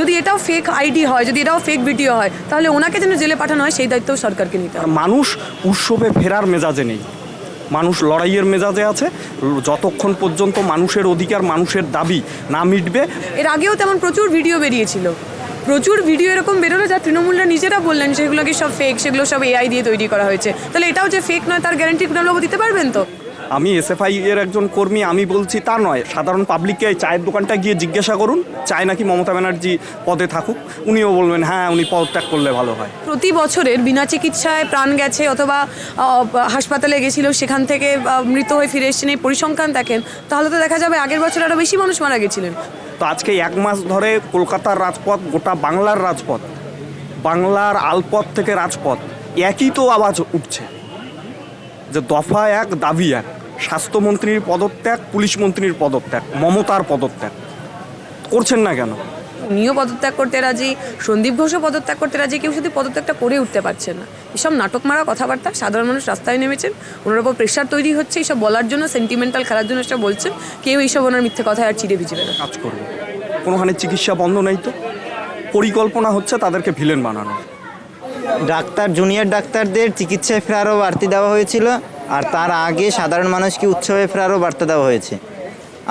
যদি এটাও fake ID হয় যদি এটাও ফেক ভিডিও হয় তাহলে ওনাকে যেন জেলে পাঠানো হয় সেই দায়িত্ব সরকারকে নিতে হবে। মানুষ উৎসবে ফেরার মেজাজে নেই। মানুষ লড়াইয়ের মেজাজে আছে যতক্ষণ পর্যন্ত মানুষের অধিকার মানুষের দাবি না মিটবে। এর আগেও তেমন প্রচুর ভিডিও বেরিয়েছিল। প্রচুর ভিডিও এরকম বেরোলো যা তৃণমূলরা নিজেরা বললেন সেগুলোকে সব ফেক সেগুলো সব এআই দিয়ে তৈরি করা হয়েছে। তাহলে এটাও যে ফেক নয় তার গ্যারান্টি কুণালবাবু দিতে পারবেন তো? আমি এসএফআই এর একজন কর্মী আমি বলছি তা নয়। সাধারণ পাবলিককে চায়ের দোকানটা গিয়ে জিজ্ঞাসা করুন চায় নাকি মমতা ব্যানার্জি পদে থাকুক। উনিও বলবেন হ্যাঁ উনি পদত্যাগ করলে ভালো হয়। প্রতি বছরের বিনা চিকিৎসায় প্রাণ গেছে অথবা হাসপাতালে গেছিল সেখান থেকে মৃত হয়ে ফিরে এসেছেন এই পরিসংখ্যান দেখেন তাহলে তো দেখা যাবে আগের বছর আরও বেশি মানুষ মারা গেছিলেন। তো আজকে এক মাস ধরে কলকাতার রাজপথ গোটা বাংলার রাজপথ বাংলার আলপথ থেকে রাজপথ একই তো আওয়াজ উঠছে। যে দফা এক দাবি এক। স্বাস্থ্যমন্ত্রীর পদত্যাগ পুলিশ মন্ত্রীর পদত্যাগ মমতার পদত্যাগ। করছেন না কেন? উনিও পদত্যাগ করতে রাজি সন্দীপ ঘোষও পদত্যাগ করতে রাজি কেউ শুধু পদত্যাগটা করে উঠতে পারছে না। এসব নাটক মারা কথাবার্তা সাধারণ মানুষ রাস্তায় নেমেছেন ওনার উপর প্রেশার তৈরি হচ্ছে এইসব বলার জন্য সেন্টিমেন্টাল খেলার জন্য এসব বলছেন কেউ এইসব ওনার মিথ্যে কথায় আর চিড়ে ভিজবে না। কাজ করবে। কোনোখানে চিকিৎসা বন্ধ নেই তো? পরিকল্পনা হচ্ছে তাদেরকে ভিলেন বানানো ডাক্তার জুনিয়র ডাক্তারদের চিকিৎসায় ফেরারও বাড়তি দেওয়া হয়েছিল। আর তার আগে সাধারণ মানুষকে উৎসবে ফেরারও বার্তা দেওয়া হয়েছে।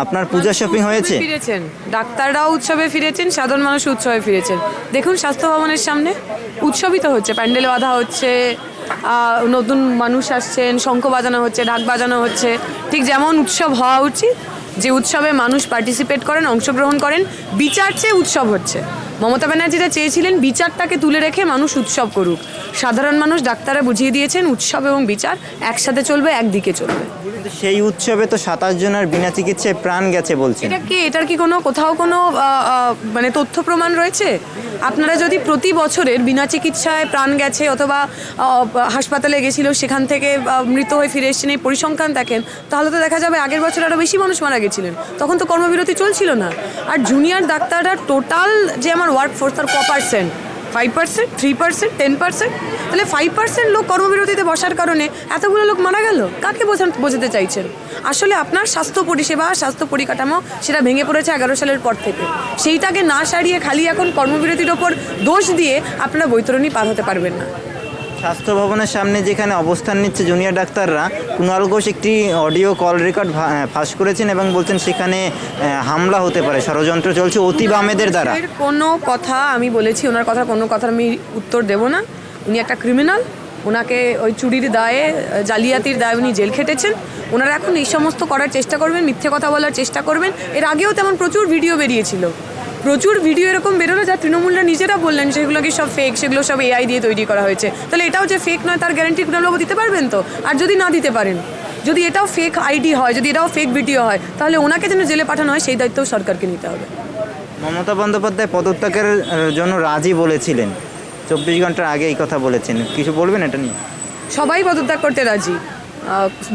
আপনার পূজা শপিং হয়েছে? ফিরেছেন। ডাক্তাররাও উৎসবে ফিরেছেন সাধারণ মানুষ উৎসবে ফিরেছেন। দেখুন স্বাস্থ্য ভবনের সামনে উৎসবই তো হচ্ছে প্যান্ডেল বাঁধা হচ্ছে নতুন মানুষ আসছেন শঙ্খ বাজানো হচ্ছে ঢাক বাজানো হচ্ছে। ঠিক যেমন উৎসব হওয়া উচিত যে উৎসবে মানুষ পার্টিসিপেট করেন অংশগ্রহণ করেন বিচার চেয়ে উৎসব হচ্ছে। মমতা ব্যানার্জিরা চেয়েছিলেন বিচারটাকে তুলে রেখে মানুষ উৎসব করুক। সাধারণ মানুষ ডাক্তাররা বুঝিয়ে দিয়েছেন উৎসব এবং বিচার একসাথে চলবে একদিকে চলবে। সেই উৎসবে তো সাতাশ জনের বিনা চিকিৎসায় প্রাণ গেছে বলছেন। এটা কি এটার কি কোনো কোথাও কোনো মানে তথ্য প্রমাণ রয়েছে? আপনারা যদি প্রতি বছরের বিনা চিকিৎসায় প্রাণ গেছে অথবা হাসপাতালে গেছিল সেখান থেকে মৃত হয়ে ফিরে এসেছেন এই পরিসংখ্যান দেখেন তাহলে তো দেখা যাবে আগের বছর আরও বেশি মানুষ মারা গেছিলেন। তখন তো কর্মবিরতি চলছিল না। আর জুনিয়র ডাক্তাররা টোটাল যে আমার ওয়ার্ক ফোর্স তার ক percent five percent three percent ten percent তাহলে ফাইভ পার্সেন্ট লোক কর্মবিরতিতে বসার কারণে এতগুলো লোক মারা গেল? কাকে বোঝান, বোঝাতে চাইছেন? আসলে আপনার স্বাস্থ্য পরিষেবা, স্বাস্থ্য পরিকাঠামো সেটা ভেঙে পড়েছে এগারো সালের পর থেকে। সেইটাকে না সারিয়ে খালি এখন কর্মবিরতির ওপর দোষ দিয়ে আপনারা বৈতরণী পার হতে পারবেন না। স্বাস্থ্য ভবনের সামনে যেখানে অবস্থান নিচ্ছে জুনিয়র ডাক্তাররা, কুণাল ঘোষ একটি অডিও কল রেকর্ড ফাঁস করেছেন এবং বলছেন সেখানে হামলা হতে পারে, ষড়যন্ত্র চলছে অতি বামেদের দ্বারা। কোনো কথা আমি বলেছি, ওনার কথা কোনো কথার আমি উত্তর দেব না। উনি একটা ক্রিমিনাল ওনাকে ওই চুরির দায়ে, জালিয়াতির দায়ে উনি জেল খেটেছেন। ওনারা এখন এই সমস্ত করার চেষ্টা করবেন, মিথ্যে কথা বলার চেষ্টা করবেন। এর আগেও তেমন প্রচুর ভিডিও বেরিয়েছিল। প্রচুর ভিডিও এরকম বেরোলো যা তৃণমূলরা নিজেরা বললেন সেগুলোকে সব ফেক সেগুলো সব এআই দিয়ে তৈরি করা হয়েছে। তাহলে এটাও যে ফেক নয় তার গ্যারান্টি কুণালবাবু দিতে পারবেন তো? আর যদি না দিতে পারেন? যদি এটাও ফেক আইডি হয় যদি এটাও ফেক ভিডিও হয় তাহলে ওনাকে যেন জেলে পাঠানো হয় সেই দায়িত্ব সরকারকে নিতে হবে। মমতা বন্দ্যোপাধ্যায় পদত্যাগের জন্য রাজি বলেছিলেন। চব্বিশ ঘণ্টার আগে এই কথা বলেছেন। কিছু বলবেন এটা নিয়ে? সবাই পদত্যাগ করতে রাজি।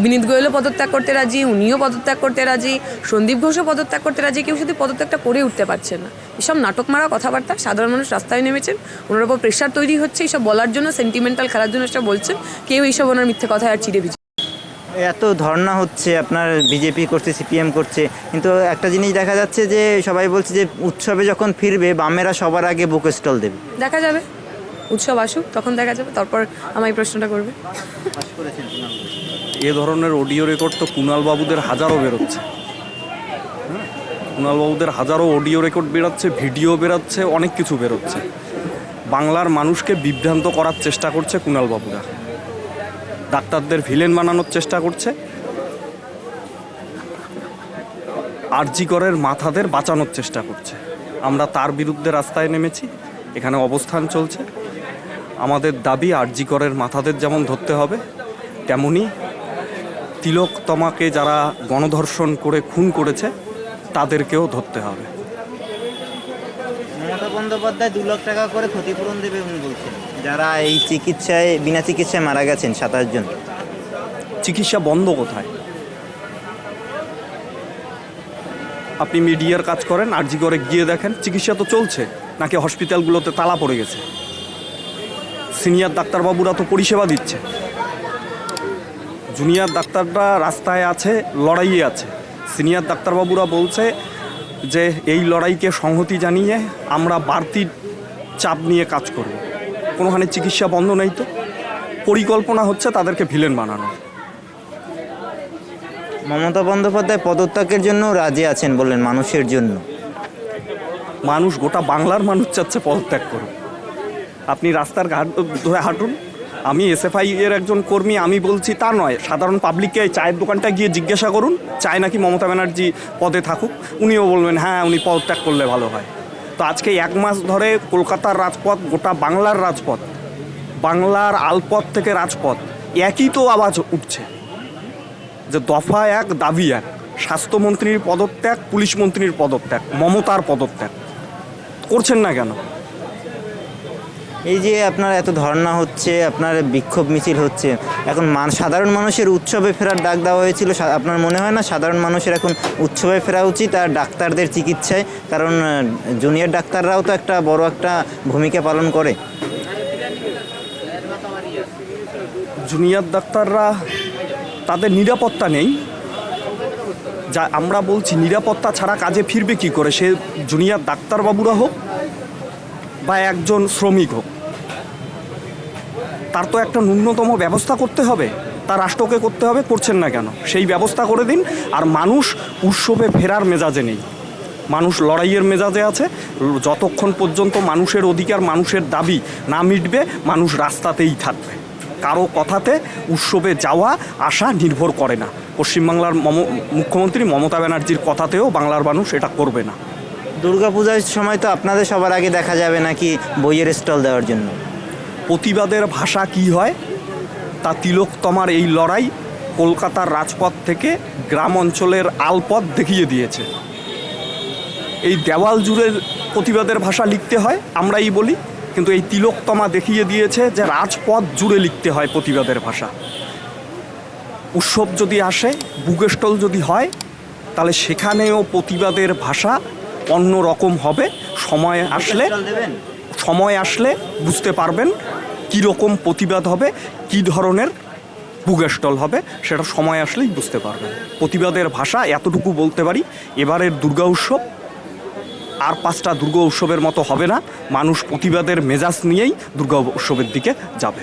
বিনীত গোয়েলও পদত্যাগ করতে রাজি উনিও পদত্যাগ করতে রাজি সন্দীপ ঘোষও পদত্যাগ করতে রাজি কেউ শুধু পদত্যাগটা করে উঠতে পারছে না। এসব নাটক মারা কথাবার্তা সাধারণ মানুষ রাস্তায় নেমেছেন ওনার ওপর প্রেশার তৈরি হচ্ছে এইসব বলার জন্য সেন্টিমেন্টাল খেলার জন্য এসব বলছেন কেউ এইসব ওনার মিথ্যে কথায় আর চিড়ে ভিজে এত ধর্ণা হচ্ছে আপনার বিজেপি করছে সিপিএম করছে কিন্তু একটা জিনিস দেখা যাচ্ছে যে সবাই বলছে যে উৎসবে যখন ফিরবে বামেরা সবার আগে বুক স্টল দেবে। দেখা যাবে। উৎসব আসুক, তখন দেখা যাবে, তারপর আমার এই প্রশ্নটা করবে। এ ধরনের অডিও রেকর্ড তো কুণাল বাবুদের হাজারো বেরোচ্ছে। হ্যাঁ? কুণাল বাবুদের হাজারো অডিও রেকর্ড বেরোচ্ছে, ভিডিও বেরোচ্ছে, অনেক কিছু বেরোচ্ছে। বাংলার মানুষকে বিভ্রান্ত করার চেষ্টা করছে কুণাল বাবুরা। ডাক্তারদের ভিলেন বানানোর চেষ্টা করছে। আরজিকরের মাথাদের বাঁচানোর চেষ্টা করছে। আমরা তার বিরুদ্ধে রাস্তায় নেমেছি, এখানে অবস্থান চলছে। আমাদের দাবি আরজি করের মাথাদের যেমন ধরতে হবে তেমনি তিলকতমাকে যারা গণধর্ষণ করে খুন করেছে তাদেরকেও ধরতে হবে। মমতা বন্দ্যোপাধ্যায় দু লাখ টাকা করে ক্ষতিপূরণ দেবে উনি বলছেন। যারা এই চিকিৎসায় বিনা চিকিৎসায় মারা গেছেন সাতাশ জন। চিকিৎসা বন্ধ কোথায়? আপনি মিডিয়ার কাজ করেন আরজি করে গিয়ে দেখেন চিকিৎসা তো চলছে নাকি হসপিটালগুলোতে তালা পড়ে গেছে? সিনিয়র ডাক্তারবাবুরা তো পরিষেবা দিচ্ছে। জুনিয়র ডাক্তাররা রাস্তায় আছে লড়াইয়ে আছে। সিনিয়র ডাক্তারবাবুরা বলছে যে এই লড়াইকে সংহতি জানিয়ে আমরা বাড়তি চাপ নিয়ে কাজ করব। কোনোখানে চিকিৎসা বন্ধ নেই তো। পরিকল্পনা হচ্ছে তাদেরকে ভিলেন বানানো। মমতা বন্দ্যোপাধ্যায় পদত্যাগের জন্য রাজি আছেন বললেন মানুষের জন্য। মানুষ গোটা বাংলার মানুষ চাচ্ছে পদত্যাগ করুন আপনি রাস্তার ঘাট ধরে হাঁটুন। আমি এসএফআই এর একজন কর্মী, আমি বলছি তা নয়। সাধারণ পাবলিককে চায়ের দোকানটা গিয়ে জিজ্ঞাসা করুন, চায় নাকি মমতা ব্যানার্জি পদে থাকুক। উনিও বলবেন হ্যাঁ উনি পদত্যাগ করলে ভালো হয়। তো আজকে এক মাস ধরে কলকাতার রাজপথ, গোটা বাংলার রাজপথ, বাংলার আলপথ থেকে রাজপথ, একই তো আওয়াজ উঠছে। যে দফা এক, দাবি এক, স্বাস্থ্যমন্ত্রীর পদত্যাগ, পুলিশ মন্ত্রীর পদত্যাগ, মমতার পদত্যাগ। করছেন না কেন? এই যে আপনার এত ধর্ণা হচ্ছে, আপনার বিক্ষোভ মিছিল হচ্ছে, এখন মান সাধারণ মানুষের উৎসবে ফেরার ডাক দেওয়া হয়েছিল আপনার মনে হয় না সাধারণ মানুষের এখন উৎসবে ফেরা উচিত আর ডাক্তারদের চিকিৎসায়? কারণ জুনিয়র ডাক্তাররাও তো একটা বড় একটা ভূমিকা পালন করে। জুনিয়র ডাক্তাররা, তাদের নিরাপত্তা নেই। যা আমরা বলছি, নিরাপত্তা ছাড়া কাজে ফিরবে কি করে? সে জুনিয়র ডাক্তারবাবুরা হোক বা একজন শ্রমিক হোক, তার তো একটা ন্যূনতম ব্যবস্থা করতে হবে, তা রাষ্ট্রকে করতে হবে, করছেন না কেন? সেই ব্যবস্থা করে দিন, আর মানুষ উৎসবে ফেরার মেজাজে নেই। মানুষ লড়াইয়ের মেজাজে আছে, যতক্ষণ পর্যন্ত মানুষের অধিকার, মানুষের দাবি না মিটবে, মানুষ রাস্তাতেই থাকবে। কারও কথাতে উৎসবে যাওয়া, আসা নির্ভর করে না। পশ্চিমবাংলার মম, মুখ্যমন্ত্রী মমতা ব্যানার্জির কথাতেও বাংলার মানুষ এটা করবে না। দুর্গাপূজার সময় তো আপনাদের সবার আগে দেখা যাবে নাকি বইয়ের স্টল দেওয়ার জন্য? প্রতিবাদের ভাষা কি হয়? তা তিলোত্তমার এই লড়াই কলকাতার রাজপথ থেকে গ্রাম অঞ্চলের আলপথ দেখিয়ে দিয়েছে। এই দেওয়াল জুড়ে প্রতিবাদের ভাষা লিখতে হয়, আমরাই বলি, কিন্তু এই তিলোত্তমা দেখিয়ে দিয়েছে যে রাজপথ জুড়ে লিখতে হয় প্রতিবাদের ভাষা। উৎসব যদি আসে বুকেস্টল যদি হয়, তাহলে সেখানেও প্রতিবাদের ভাষা অন্য রকম হবে। সময় আসলে সময় আসলে বুঝতে পারবেন কী রকম প্রতিবাদ হবে কী ধরনের বুগেস্টল হবে সেটা সময় আসলেই বুঝতে পারবেন। প্রতিবাদের ভাষা এতটুকু বলতে পারি এবারের দুর্গা উৎসব আর পাঁচটা দুর্গা উৎসবের মতো হবে না। মানুষ প্রতিবাদের মেজাজ নিয়েই দুর্গা উৎসবের দিকে যাবে।